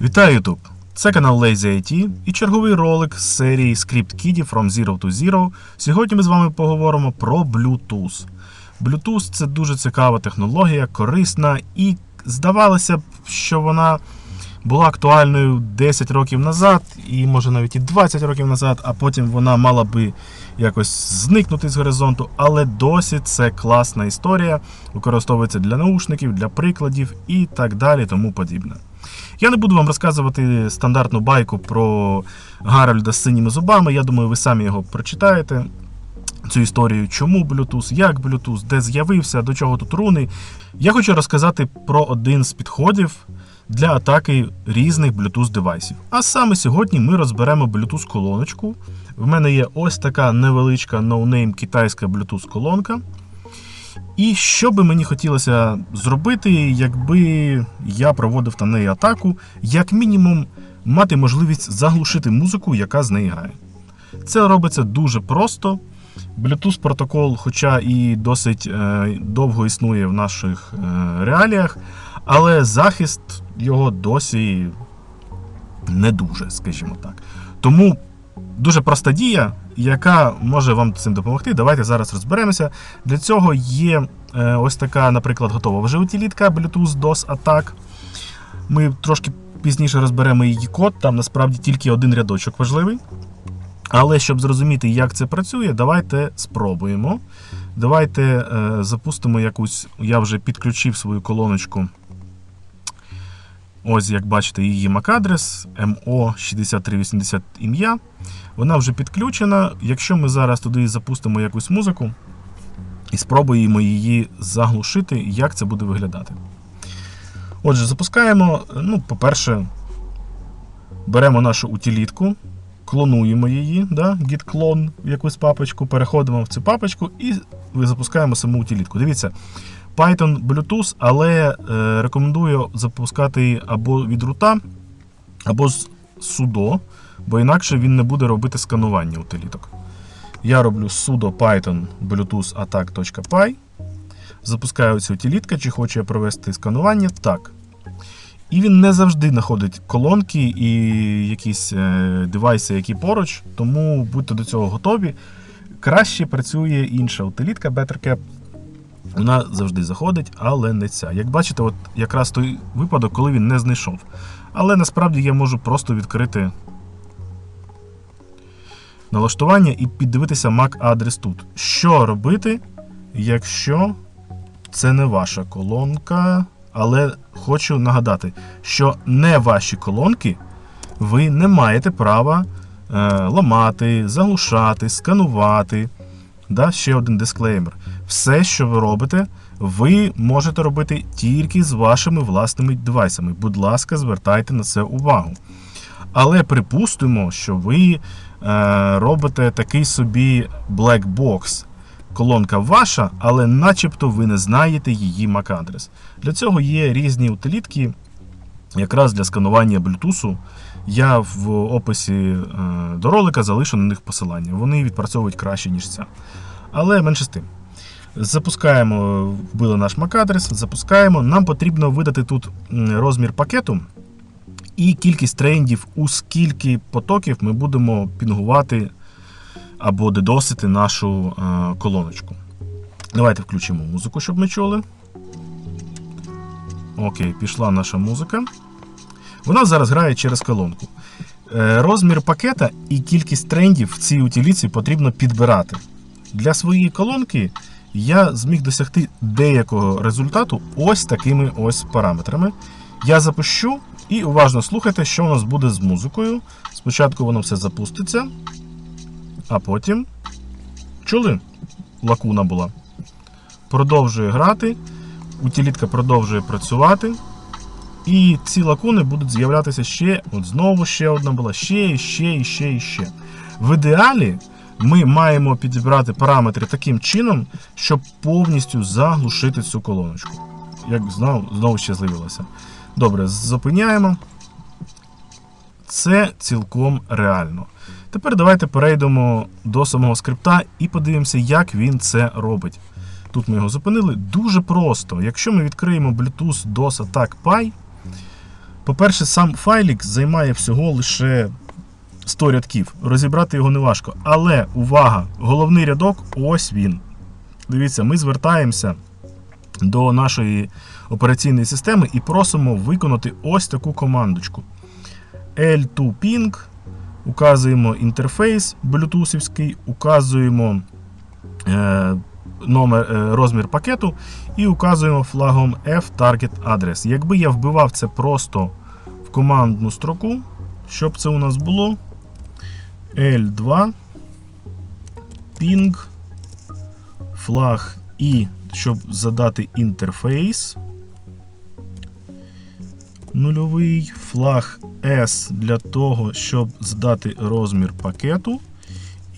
Вітаю YouTube! Це канал Lazy IT і черговий ролик з серії Script Kiddie From Zero to Zero. Сьогодні ми з вами поговоримо про Bluetooth. Bluetooth це дуже цікава технологія, корисна і здавалося б, що вона була актуальною 10 років назад, і може навіть і 20 років назад, а потім вона мала би якось зникнути з горизонту. Але досі це класна історія, використовується для наушників, для прикладів і так далі, тому подібне. Я не буду вам розказувати стандартну байку про Гарольда з синіми зубами. Я думаю, ви самі його прочитаєте. Цю історію, чому Bluetooth, як Bluetooth, де з'явився, до чого тут руни. Я хочу розказати про один з підходів для атаки різних Bluetooth девайсів. А саме сьогодні ми розберемо Bluetooth колоночку. В мене є ось така невеличка ноунейм китайська Bluetooth колонка. І що би мені хотілося зробити, якби я проводив на неї атаку, як мінімум мати можливість заглушити музику, яка з неї грає. Це робиться дуже просто. Bluetooth протокол, хоча і досить е, довго існує в наших е, реаліях, але захист його досі не дуже, скажімо так. Тому дуже проста дія, яка може вам цим допомогти. Давайте зараз розберемося. Для цього є е, ось така, наприклад, готова вже утилітка Bluetooth DOS Attack. Ми трошки пізніше розберемо її код, там насправді тільки один рядочок важливий. Але щоб зрозуміти, як це працює, давайте спробуємо. Давайте е, запустимо якусь. Я вже підключив свою колоночку. Ось, як бачите, її MAC-адрес MO6380 ім'я. Вона вже підключена. Якщо ми зараз туди запустимо якусь музику і спробуємо її заглушити, як це буде виглядати. Отже, запускаємо. Ну, по-перше, беремо нашу утилітку, клонуємо її, да, git clone в якусь папочку, переходимо в цю папочку і запускаємо саму утилітку. Дивіться, Python Bluetooth, але е, рекомендую запускати або від рута, або з sudo, бо інакше він не буде робити сканування утиліток. Я роблю sudo python bluetooth attack.py. Запускаю цю утилітка, чи хочу я провести сканування. Так. І він не завжди знаходить колонки і якісь е, девайси, які поруч, тому будьте до цього готові. Краще працює інша утилітка BetterCap. Вона завжди заходить, але не ця. Як бачите, от якраз той випадок, коли він не знайшов. Але насправді я можу просто відкрити налаштування і піддивитися MAC-адрес тут. Що робити, якщо це не ваша колонка? Але хочу нагадати, що не ваші колонки ви не маєте права е, ламати, заглушати, сканувати. Да, Ще один дисклеймер. Все, що ви робите, ви можете робити тільки з вашими власними девайсами. Будь ласка, звертайте на це увагу. Але припустимо, що ви е, робите такий собі black box. Колонка ваша, але начебто ви не знаєте її MAC-адрес. Для цього є різні утилітки, якраз для сканування Bluetooth. Я в описі е, до ролика залишу на них посилання. Вони відпрацьовують краще, ніж ця. Але менше з тим. Запускаємо, вбили наш MAC-адрес, запускаємо. Нам потрібно видати тут розмір пакету і кількість трендів, у скільки потоків ми будемо пінгувати або дедосити нашу е, колоночку. Давайте включимо музику, щоб ми чули. Окей, пішла наша музика. Вона зараз грає через колонку. Е, розмір пакета і кількість трендів в цій утиліці потрібно підбирати. Для своєї колонки я зміг досягти деякого результату ось такими ось параметрами. Я запущу і уважно слухайте, що у нас буде з музикою. Спочатку воно все запуститься, а потім чули? Лакуна була. Продовжує грати, утилітка продовжує працювати. І ці лакуни будуть з'являтися ще, от знову ще одна була, ще, ще, ще, і ще. В ідеалі ми маємо підібрати параметри таким чином, щоб повністю заглушити цю колоночку. Як знову, знову ще з'явилося. Добре, зупиняємо. Це цілком реально. Тепер давайте перейдемо до самого скрипта і подивимося, як він це робить. Тут ми його зупинили. Дуже просто. Якщо ми відкриємо Bluetooth DOS Attack Py, По-перше, сам файлік займає всього лише 100 рядків. Розібрати його не важко. Але увага! Головний рядок ось він. Дивіться, ми звертаємося до нашої операційної системи і просимо виконати ось таку командочку. L2 ping, указуємо інтерфейс блютусівський, указуємо е, номер, е, розмір пакету і указуємо флагом F Target Address. Якби я вбивав це просто в командну строку, щоб це у нас було L2 ping флаг І, щоб задати інтерфейс. Нульовий флаг S для того, щоб здати розмір пакету.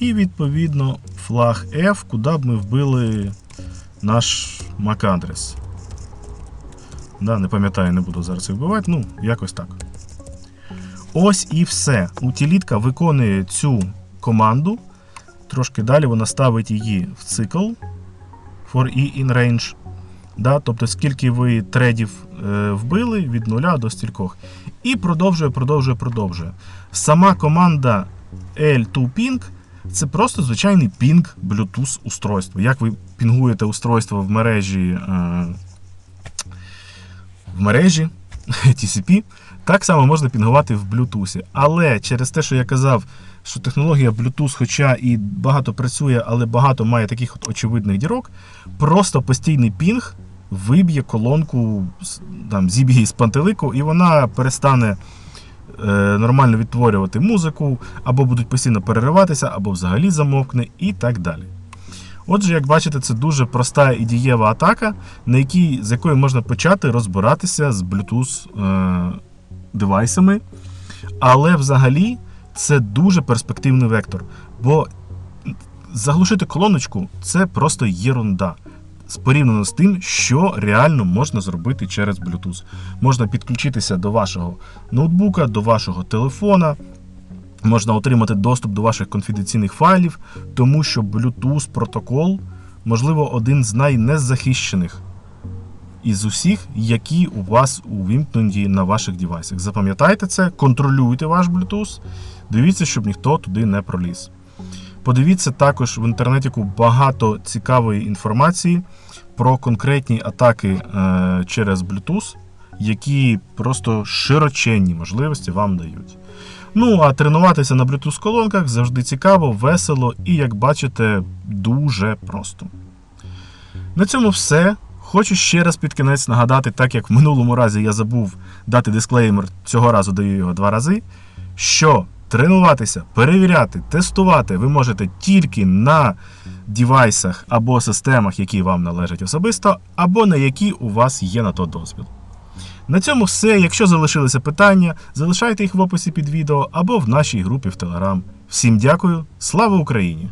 І відповідно флаг F, куди б ми вбили наш MAC-адрес. Да, не пам'ятаю, не буду зараз їх вбивати, ну, якось так. Ось і все. Утилітка виконує цю команду. Трошки далі вона ставить її в цикл for e in range. Да, тобто, скільки ви тредів е, вбили від нуля до стількох. І продовжує, продовжує, продовжує. Сама команда L2Ping це просто звичайний пінг Bluetooth устройство. Як ви пінгуєте устройство в мережі е, в мережі TCP, так само можна пінгувати в Bluetooth. Але через те, що я казав, що технологія Bluetooth, хоча і багато працює, але багато має таких от очевидних дірок, просто постійний пінг виб'є колонку там, зіб'є з пантелику, і вона перестане е, нормально відтворювати музику, або будуть постійно перериватися, або взагалі замовкне, і так далі. Отже, як бачите, це дуже проста і дієва атака, на якій, з якої можна почати розбиратися з Bluetooth е, девайсами. Але взагалі це дуже перспективний вектор. Бо заглушити колоночку це просто єрунда. Порівняно з тим, що реально можна зробити через Bluetooth. Можна підключитися до вашого ноутбука, до вашого телефона, можна отримати доступ до ваших конфіденційних файлів, тому що Bluetooth протокол, можливо, один з найнезахищених із усіх, які у вас увімкнені на ваших девайсах. Запам'ятайте це, контролюйте ваш Bluetooth, дивіться, щоб ніхто туди не проліз. Подивіться також в інтернеті багато цікавої інформації про конкретні атаки е, через Bluetooth, які просто широченні можливості вам дають. Ну, а тренуватися на Bluetooth колонках завжди цікаво, весело і, як бачите, дуже просто. На цьому все. Хочу ще раз під кінець нагадати, так як в минулому разі я забув дати дисклеймер, цього разу даю його два рази. Що тренуватися, перевіряти, тестувати ви можете тільки на девайсах або системах, які вам належать особисто, або на які у вас є на то дозвіл. На цьому все. Якщо залишилися питання, залишайте їх в описі під відео або в нашій групі в Телеграм. Всім дякую, слава Україні!